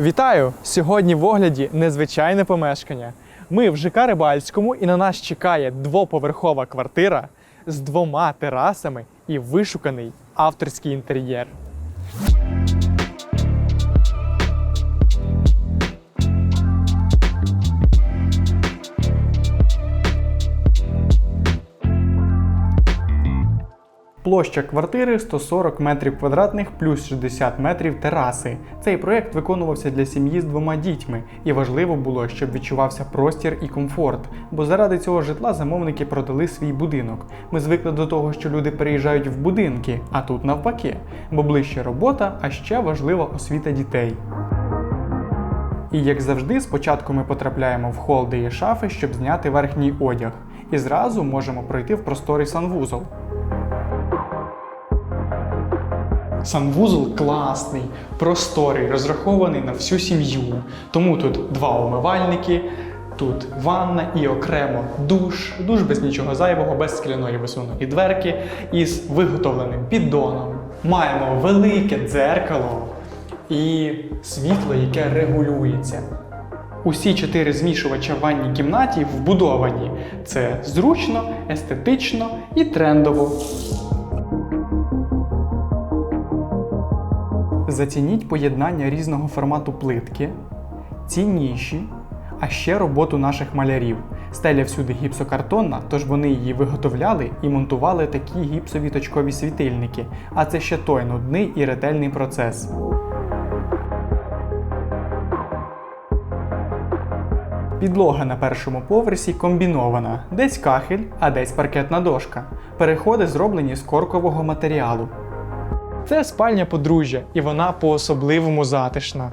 Вітаю! Сьогодні в огляді незвичайне помешкання. Ми в ЖК Рибальському і на нас чекає двоповерхова квартира з двома терасами і вишуканий авторський інтер'єр. Площа квартири 140 метрів квадратних плюс 60 метрів тераси. Цей проект виконувався для сім'ї з двома дітьми, і важливо було, щоб відчувався простір і комфорт. Бо заради цього житла замовники продали свій будинок. Ми звикли до того, що люди переїжджають в будинки, а тут навпаки, бо ближче робота, а ще важлива освіта дітей. І як завжди, спочатку ми потрапляємо в хол, де є шафи, щоб зняти верхній одяг, і зразу можемо пройти в просторий санвузол. Санвузол класний, просторий, розрахований на всю сім'ю. Тому тут два умивальники, тут ванна і окремо душ, душ без нічого зайвого, без скляної висуної дверки із виготовленим піддоном. Маємо велике дзеркало і світло, яке регулюється. Усі чотири змішувача в ванній кімнаті вбудовані. Це зручно, естетично і трендово. Зацініть поєднання різного формату плитки, ці ніші, а ще роботу наших малярів. Стеля всюди гіпсокартонна, тож вони її виготовляли і монтували такі гіпсові точкові світильники. А це ще той нудний і ретельний процес. Підлога на першому поверсі комбінована, десь кахель, а десь паркетна дошка. Переходи зроблені з коркового матеріалу. Це спальня подружжя, і вона по-особливому затишна.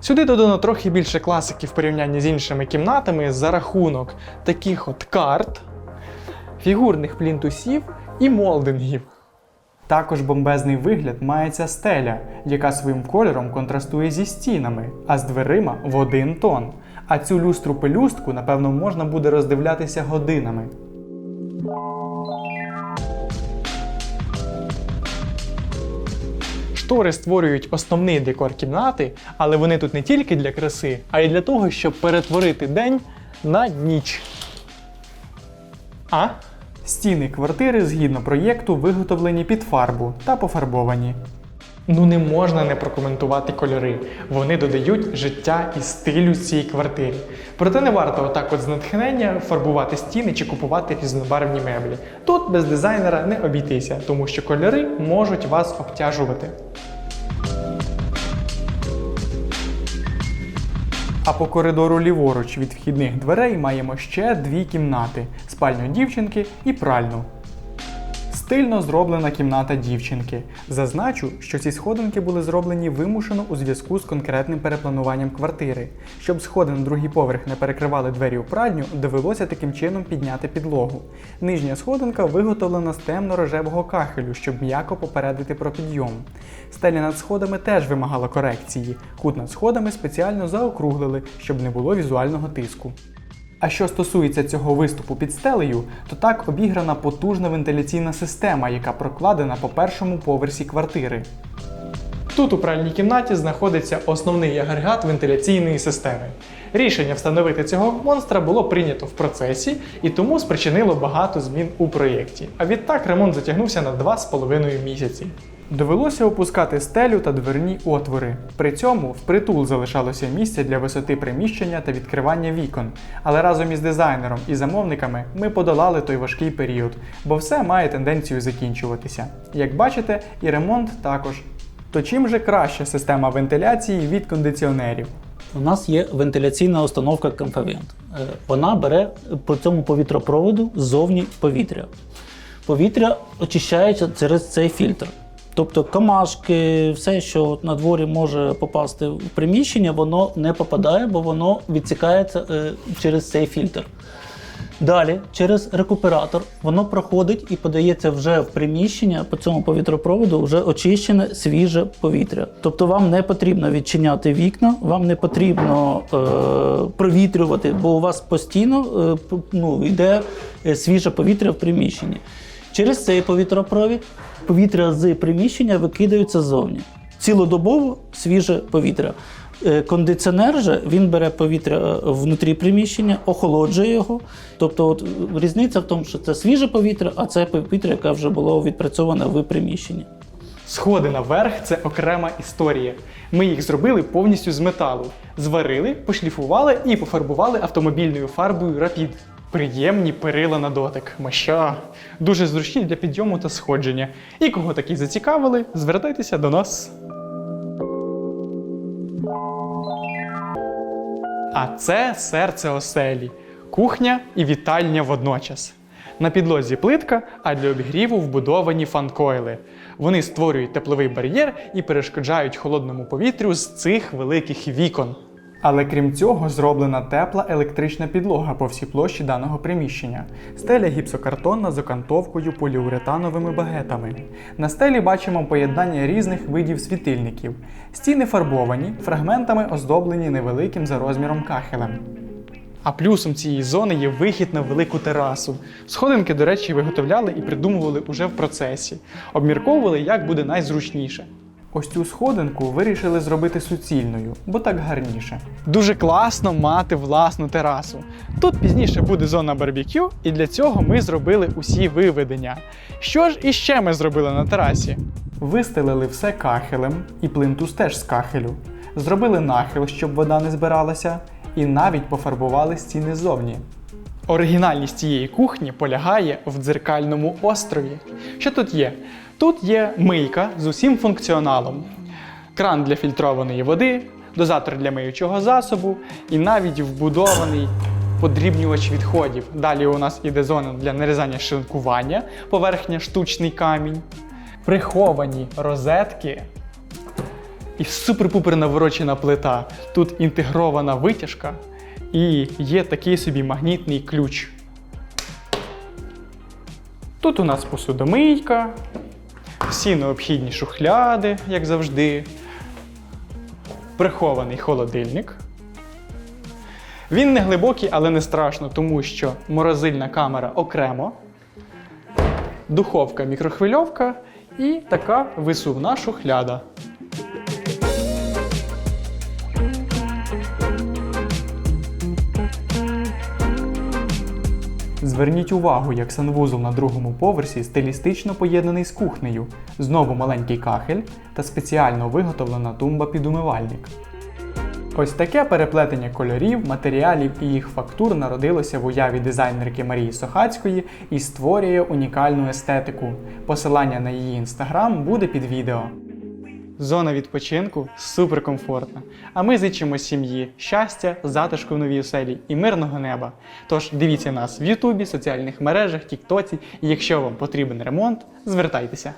Сюди додано трохи більше класики в порівнянні з іншими кімнатами за рахунок таких от карт, фігурних плінтусів і молдингів. Також бомбезний вигляд має ця стеля, яка своїм кольором контрастує зі стінами, а з дверима в один тон. А цю люстру пелюстку, напевно, можна буде роздивлятися годинами. Штори створюють основний декор кімнати, але вони тут не тільки для краси, а й для того, щоб перетворити день на ніч. А? Стіни квартири згідно проєкту виготовлені під фарбу та пофарбовані. Ну не можна не прокоментувати кольори. Вони додають життя і стилю цій квартирі. Проте не варто отак от з натхнення фарбувати стіни чи купувати різнобарвні меблі. Тут без дизайнера не обійтися, тому що кольори можуть вас обтяжувати. А по коридору ліворуч від вхідних дверей маємо ще дві кімнати: спальню дівчинки і пральну. Стильно зроблена кімната дівчинки. Зазначу, що ці сходинки були зроблені вимушено у зв'язку з конкретним переплануванням квартири. Щоб сходи на другий поверх не перекривали двері у пральню, довелося таким чином підняти підлогу. Нижня сходинка виготовлена з темно-рожевого кахелю, щоб м'яко попередити про підйом. Стеля над сходами теж вимагала корекції. Кут над сходами спеціально заокруглили, щоб не було візуального тиску. А що стосується цього виступу під стелею, то так обіграна потужна вентиляційна система, яка прокладена по першому поверсі квартири. Тут у пральній кімнаті знаходиться основний агрегат вентиляційної системи. Рішення встановити цього монстра було прийнято в процесі і тому спричинило багато змін у проєкті. А відтак ремонт затягнувся на 2,5 місяці. Довелося опускати стелю та дверні отвори. При цьому впритул залишалося місце для висоти приміщення та відкривання вікон. Але разом із дизайнером і замовниками ми подолали той важкий період, бо все має тенденцію закінчуватися. Як бачите, і ремонт також. То чим же краща система вентиляції від кондиціонерів? У нас є вентиляційна установка Комфавент. Вона бере по цьому повітропроводу ззовні повітря. Повітря очищається через цей фільтр. Тобто камашки, все, що на дворі може попасти в приміщення, воно не попадає, бо воно відсікається е, через цей фільтр. Далі, через рекуператор, воно проходить і подається вже в приміщення по цьому повітропроводу вже очищене свіже повітря. Тобто вам не потрібно відчиняти вікна, вам не потрібно е, провітрювати, бо у вас постійно е, ну, йде е, свіже повітря в приміщенні. Через цей повітропровід повітря з приміщення викидаються ззовні. Цілодобово свіже повітря. Е, Кондиціонер же він бере повітря е, внутрі приміщення, охолоджує його. Тобто, от різниця в тому, що це свіже повітря, а це повітря, яке вже було відпрацьоване в приміщенні. Сходи наверх це окрема історія. Ми їх зробили повністю з металу. Зварили, пошліфували і пофарбували автомобільною фарбою Rapid. Приємні перила на дотик. Моща. Дуже зручні для підйому та сходження. І кого такі зацікавили, звертайтеся до нас. А це серце оселі, кухня і вітальня водночас. На підлозі плитка, а для обігріву вбудовані фанкойли. Вони створюють тепловий бар'єр і перешкоджають холодному повітрю з цих великих вікон. Але крім цього, зроблена тепла електрична підлога по всій площі даного приміщення. Стеля гіпсокартонна з окантовкою поліуретановими багетами. На стелі бачимо поєднання різних видів світильників. Стіни фарбовані, фрагментами оздоблені невеликим за розміром кахелем. А плюсом цієї зони є вихід на велику терасу. Сходинки, до речі, виготовляли і придумували уже в процесі. Обмірковували, як буде найзручніше. Ось цю сходинку вирішили зробити суцільною, бо так гарніше. Дуже класно мати власну терасу. Тут пізніше буде зона барбекю, і для цього ми зробили усі виведення. Що ж іще ми зробили на терасі? Вистелили все кахелем, і плинтус теж з кахелю. Зробили нахил, щоб вода не збиралася, і навіть пофарбували стіни ззовні. Оригінальність цієї кухні полягає в дзеркальному острові. Що тут є? Тут є мийка з усім функціоналом: кран для фільтрованої води, дозатор для миючого засобу і навіть вбудований подрібнювач відходів. Далі у нас іде зона для нарізання шинкування, поверхня штучний камінь, приховані розетки і супер-пупер наворочена плита. Тут інтегрована витяжка і є такий собі магнітний ключ. Тут у нас посудомийка, всі необхідні шухляди, як завжди, прихований холодильник. Він не глибокий, але не страшно, тому що морозильна камера окремо, духовка мікрохвильовка і така висувна шухляда. Зверніть увагу, як санвузол на другому поверсі стилістично поєднаний з кухнею, знову маленький кахель та спеціально виготовлена тумба під умивальник. Ось таке переплетення кольорів, матеріалів і їх фактур народилося в уяві дизайнерки Марії Сохацької і створює унікальну естетику. Посилання на її інстаграм буде під відео. Зона відпочинку суперкомфортна. А ми зичимо сім'ї щастя, затишку в новій оселі і мирного неба. Тож дивіться нас в Ютубі, соціальних мережах, Тіктоці, і якщо вам потрібен ремонт, звертайтеся.